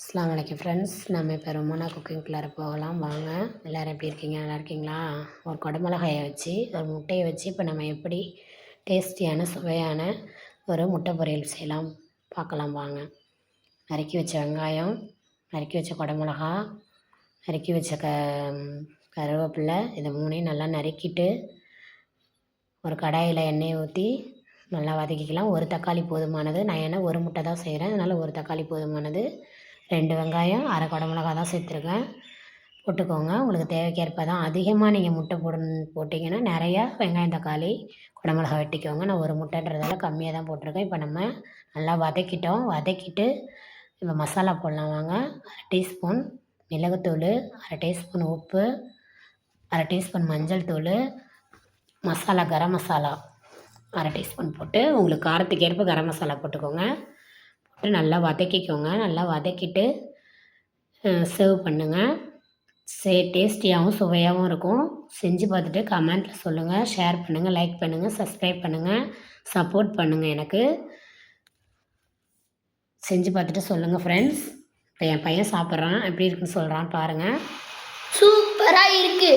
அஸ்லாம் வலைக்கம் ஃப்ரெண்ட்ஸ் நம்ம இப்போ ரொமானா குக்கிங்குள்ளார போகலாம். வாங்க. எல்லோரும் எப்படி இருக்கீங்க? நல்லா இருக்கீங்களா? ஒரு குடமிளகாயை வச்சு ஒரு முட்டையை வச்சு இப்போ நம்ம எப்படி டேஸ்டியான சுவையான ஒரு முட்டை பொரியல் செய்யலாம். பார்க்கலாம் வாங்க. நறுக்கி வச்ச வெங்காயம் நறுக்கி வச்ச குடமிளகா நறுக்கி வச்ச க கருவேப்பிலை இதை மூணையும் நல்லா நறுக்கிட்டு ஒரு கடாயில் எண்ணெயை ஊற்றி நல்லா வதக்கிக்கலாம். ஒரு தக்காளி போதுமானது. நான் ஏன்னா ஒரு முட்டை தான் செய்கிறேன் அதனால் ஒரு தக்காளி போதுமானது. ரெண்டு வெங்காயம் அரை குடமிளகா தான் சேர்த்துருக்கேன். போட்டுக்கோங்க. உங்களுக்கு தேவைக்கேற்ப தான் அதிகமாக நீங்கள் முட்டை போட போட்டிங்கன்னா நிறையா வெங்காயம் தக்காளி குடமிளகா வெட்டிக்கோங்க. நான் ஒரு முட்டைன்றதால கம்மியாக தான் போட்டிருக்கேன். இப்போ நம்ம நல்லா வதக்கிட்டோம். வதக்கிட்டு இப்போ மசாலா போடலாம் வாங்க. அரை டீஸ்பூன் மிளகுத்தூள் அரை டீஸ்பூன் உப்பு அரை டீஸ்பூன் மஞ்சள் தூள் மசாலா கரம் மசாலா அரை டீஸ்பூன் போட்டு உங்களுக்கு காரத்துக்கு ஏற்ப கரம் மசாலா போட்டுக்கோங்க. நல்லா வதக்கிக்கோங்க. நல்லா வதக்கிட்டு சர்வ் பண்ணுங்கள் சே டேஸ்டியாகவும் சுவையாகவும் இருக்கும். செஞ்சு பார்த்துட்டு கமெண்ட்டில் சொல்லுங்கள் ஷேர் பண்ணுங்கள் லைக் பண்ணுங்கள் சப்ஸ்கிரைப் பண்ணுங்கள் சப்போர்ட் பண்ணுங்கள் எனக்கு. செஞ்சு பார்த்துட்டு சொல்லுங்கள் ஃப்ரெண்ட்ஸ் இப்போ என் பையன் சாப்பிட்றான். எப்படி இருக்குன்னு சொல்கிறான் பாருங்கள் சூப்பராக இருக்குது